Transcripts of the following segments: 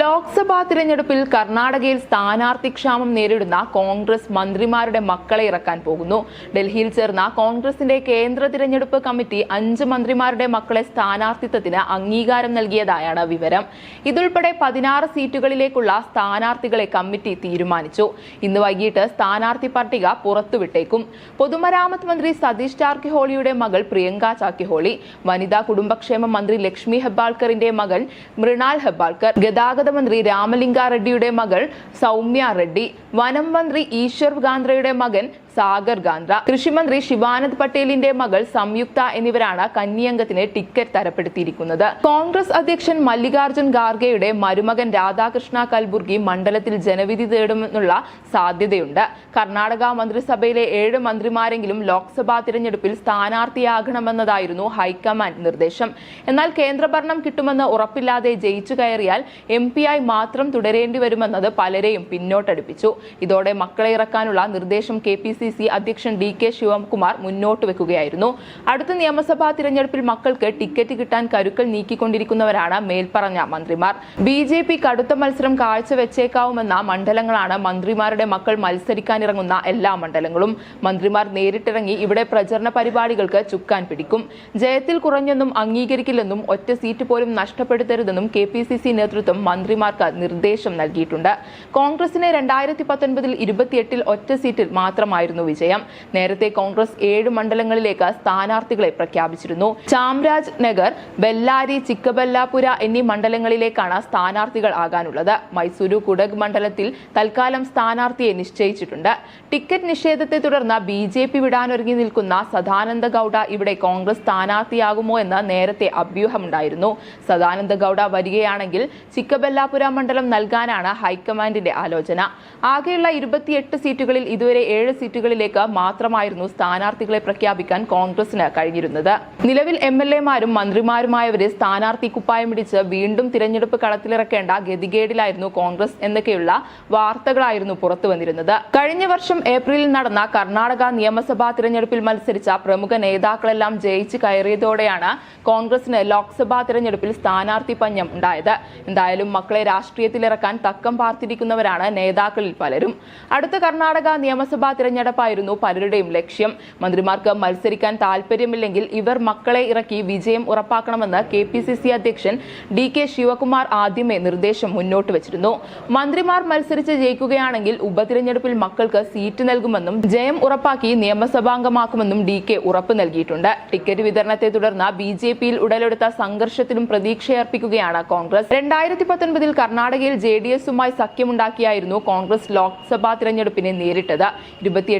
ലോക്സഭാ തിരഞ്ഞെടുപ്പിൽ കർണാടകയിൽ സ്ഥാനാർത്ഥി ക്ഷാമം നേരിടുന്ന കോൺഗ്രസ് മന്ത്രിമാരുടെ മക്കളെ ഇറക്കാൻ പോകുന്നു. ഡൽഹിയിൽ ചേർന്ന കോൺഗ്രസിന്റെ കേന്ദ്ര തിരഞ്ഞെടുപ്പ് കമ്മിറ്റി അഞ്ച് മന്ത്രിമാരുടെ മക്കളെ സ്ഥാനാർത്ഥിത്വത്തിന് അംഗീകാരം നൽകിയതായാണ് വിവരം. ഇതുൾപ്പെടെ പതിനാറ് സീറ്റുകളിലേക്കുള്ള സ്ഥാനാർത്ഥികളെ കമ്മിറ്റി തീരുമാനിച്ചു. ഇന്ന് വൈകിട്ട് സ്ഥാനാർത്ഥി പട്ടിക പുറത്തുവിട്ടേക്കും. പൊതുമരാമത്ത് മന്ത്രി സതീഷ് ചാർക്കിഹോളിയുടെ മകൾ പ്രിയങ്ക ചാക്കിഹോളി വനിതാ കുടുംബക്ഷേമ മന്ത്രി ലക്ഷ്മി ഹെബ്ബാൾക്കറിന്റെ മകൻ മൃണാൽ ഹെബ്ബാൾക്കർ ഗതാഗത മന്ത്രി രാമലിംഗ റെഡ്ഡിയുടെ മകൾ സൗമ്യ റെഡ്ഡി വനം മന്ത്രി ഈശ്വർ ഗാന്ധ്രയുടെ മകൻ സാഗർ ഗാന്ധ്ര കൃഷിമന്ത്രി ശിവാനന്ദ് പട്ടേലിന്റെ മകൾ സംയുക്ത എന്നിവരാണ് കന്നിയംഗത്തിന് ടിക്കറ്റ് തരപ്പെടുത്തിയിരിക്കുന്നത്. കോൺഗ്രസ് അധ്യക്ഷൻ മല്ലികാർജുൻ ഖാർഗെയുടെ മരുമകൻ രാധാകൃഷ്ണ കൽബുർഗി മണ്ഡലത്തിൽ ജനവിധി തേടുമെന്നുള്ള സാധ്യതയുണ്ട്. കർണാടക മന്ത്രിസഭയിലെ ഏഴ് മന്ത്രിമാരെങ്കിലും ലോക്സഭാ തിരഞ്ഞെടുപ്പിൽ സ്ഥാനാർത്ഥിയാകണമെന്നതായിരുന്നു ഹൈക്കമാൻഡ് നിർദ്ദേശം. എന്നാൽ കേന്ദ്രഭരണം കിട്ടുമെന്ന് ഉറപ്പില്ലാതെ ജയിച്ചു കയറിയാൽ എം മാത്രം തുടരേണ്ടി വരുമെന്നത് പലരെയും പിന്നോട്ടടുപ്പിച്ചു. ഇതോടെ മക്കളെ ഇറക്കാനുള്ള നിർദ്ദേശം കെ പി സി സി അധ്യക്ഷൻ ഡി കെ ശിവകുമാർ മുന്നോട്ട് വെക്കുകയായിരുന്നു. അടുത്ത നിയമസഭാ തിരഞ്ഞെടുപ്പിൽ മക്കൾക്ക് ടിക്കറ്റ് കിട്ടാൻ കരുക്കൾ നീക്കിക്കൊണ്ടിരിക്കുന്നവരാണ് മേൽപ്പറഞ്ഞ മന്ത്രിമാർ. ബി ജെ പി കടുത്ത മത്സരം കാഴ്ചവെച്ചേക്കാവുമെന്ന മണ്ഡലങ്ങളാണ് മന്ത്രിമാരുടെ മക്കൾ മത്സരിക്കാനിറങ്ങുന്ന എല്ലാ മണ്ഡലങ്ങളും. മന്ത്രിമാർ നേരിട്ടിറങ്ങി ഇവിടെ പ്രചരണ പരിപാടികൾക്ക് ചുക്കാൻ പിടിക്കും. ജയത്തിൽ കുറഞ്ഞെന്നും അംഗീകരിക്കില്ലെന്നും ഒറ്റ സീറ്റ് പോലും നഷ്ടപ്പെടുത്തരുതെന്നും കെ പി സി സി നേതൃത്വം മന്ത്രിമാർക്ക് നിർദ്ദേശം നൽകിയിട്ടുണ്ട്. കോൺഗ്രസിന് രണ്ടായിരത്തി പത്തൊൻപതിൽ ഇരുപത്തിയെട്ടിൽ ഒറ്റ സീറ്റിൽ മാത്രമായിരുന്നു വിജയം. നേരത്തെ കോൺഗ്രസ് ഏഴ് മണ്ഡലങ്ങളിലേക്ക് സ്ഥാനാർത്ഥികളെ പ്രഖ്യാപിച്ചിരുന്നു. ചാംരാജ് നഗർ ബെല്ലാരി ചിക്കബല്ലാപുര എന്നീ മണ്ഡലങ്ങളിലേക്കാണ് സ്ഥാനാർത്ഥികൾ ആകാനുള്ളത്. മൈസൂരു കുടക് മണ്ഡലത്തിൽ തൽക്കാലം സ്ഥാനാർത്ഥിയെ നിശ്ചയിച്ചിട്ടുണ്ട്. ടിക്കറ്റ് നിഷേധത്തെ തുടർന്ന് ബി ജെ പി വിടാനൊരുങ്ങി നിൽക്കുന്ന സദാനന്ദ ഗൌഡ ഇവിടെ കോൺഗ്രസ് സ്ഥാനാർത്ഥിയാകുമോ എന്ന് നേരത്തെ അഭ്യൂഹമുണ്ടായിരുന്നു. സദാനന്ദ ഗൌഡ വരികയാണെങ്കിൽ ചിക്കബല്ലാപുര മണ്ഡലം നൽകാനാണ് ഹൈക്കമാൻഡിന്റെ ആലോചന. ആകെയുള്ള ഇരുപത്തിയെട്ട് സീറ്റുകളിൽ ഇതുവരെ ഏഴ് സീറ്റുകളിലേക്ക് മാത്രമായിരുന്നു സ്ഥാനാർത്ഥികളെ പ്രഖ്യാപിക്കാൻ കോൺഗ്രസിന് കഴിഞ്ഞിരുന്നത്. നിലവിൽ എം എൽ എമാരും മന്ത്രിമാരുമായവരെ സ്ഥാനാർത്ഥി കുപ്പായം പിടിച്ച് വീണ്ടും തിരഞ്ഞെടുപ്പ് കളത്തിലിറക്കേണ്ട ഗതികേടിലായിരുന്നു കോൺഗ്രസ് എന്നൊക്കെയുള്ള വാർത്തകളായിരുന്നു പുറത്തു വന്നിരുന്നത്. കഴിഞ്ഞ വർഷം ഏപ്രിലിൽ നടന്ന കർണാടക നിയമസഭാ തിരഞ്ഞെടുപ്പിൽ മത്സരിച്ച പ്രമുഖ നേതാക്കളെല്ലാം ജയിച്ചു കയറിയതോടെയാണ് കോൺഗ്രസിന് ലോക്സഭാ തിരഞ്ഞെടുപ്പിൽ സ്ഥാനാർത്ഥി പഞ്ഞം ഉണ്ടായത്. എന്തായാലും മക്കളെ രാഷ്ട്രീയത്തിലിറക്കാൻ തക്കം പാർത്തിരിക്കുന്നവരാണ് നേതാക്കളിൽ പലരും. അടുത്ത കർണാടക നിയമസഭാ തിരഞ്ഞെടുപ്പായിരുന്നു പലരുടെയും ലക്ഷ്യം. മന്ത്രിമാർക്ക് മത്സരിക്കാൻ താൽപര്യമില്ലെങ്കിൽ ഇവർ മക്കളെ ഇറക്കി വിജയം ഉറപ്പാക്കണമെന്ന് കെ പി സി സി അധ്യക്ഷൻ ഡി കെ ശിവകുമാർ ആദ്യമേ നിർദ്ദേശം മുന്നോട്ട് വെച്ചിരുന്നു. മന്ത്രിമാർ മത്സരിച്ച് ജയിക്കുകയാണെങ്കിൽ ഉപതിരഞ്ഞെടുപ്പിൽ മക്കൾക്ക് സീറ്റ് നൽകുമെന്നും ജയം ഉറപ്പാക്കി നിയമസഭാംഗമാക്കുമെന്നും ഡി കെ ഉറപ്പ് നൽകിയിട്ടുണ്ട്. ടിക്കറ്റ് വിതരണത്തെ തുടർന്ന് ബി ജെ പിയിൽ ഉടലെടുത്ത സംഘർഷത്തിലും പ്രതീക്ഷയർപ്പിക്കുകയാണ് കോൺഗ്രസ്. രണ്ടായിരത്തി പത്തൊൻപതിൽ കർണാടകയിൽ ജെ ഡി എസുമായി സഖ്യമുണ്ടാക്കിയായിരുന്നു കോൺഗ്രസ് ലോക്സഭാ തിരഞ്ഞെടുപ്പിനെ നേരിട്ടത്.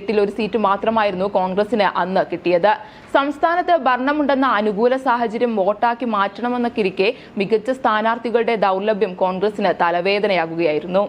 ഇരുപത്തിയെട്ടിൽ ഒരു സീറ്റ് മാത്രമായിരുന്നു കോൺഗ്രസിന് അന്ന് കിട്ടിയത്. സംസ്ഥാനത്ത് ഭരണമുണ്ടെന്ന അനുകൂല സാഹചര്യം വോട്ടാക്കി മാറ്റണമെന്നൊക്കെ ഇരിക്കെ മികച്ച സ്ഥാനാർത്ഥികളുടെ ദൗർലഭ്യം കോൺഗ്രസിന് തലവേദനയാകുകയായിരുന്നു.